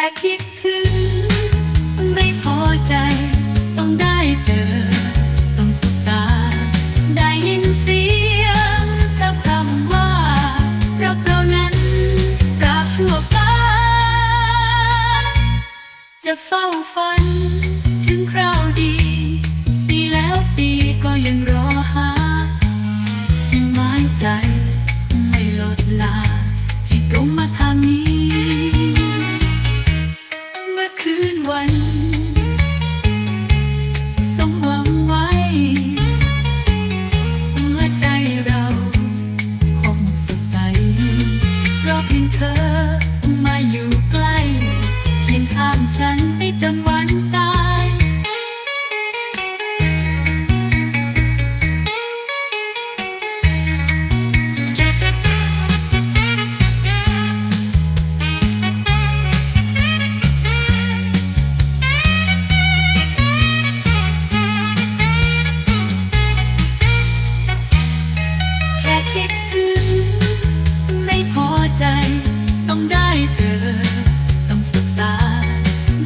แค่คิดถึง ไม่พอใจ ต้องได้เจอ ต้องสุตา ได้ยินเสียงทับคำว่ารักเรานั้นรากชั่วฟ้า จะเฝ้าฝันถึงคราว องได้เจอ ต้องสบตา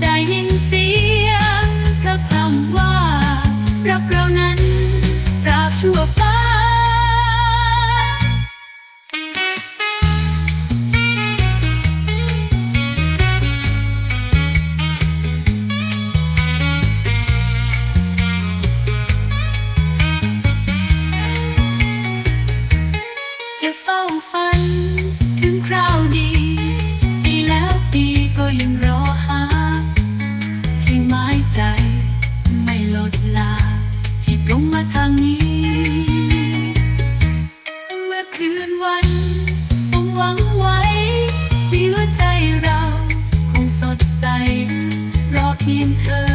ได้ยินเสียงพระคำว่า รักเรานั้นรับชั่วฟ้าจะเฝ้าฝัน in her.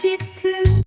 chick.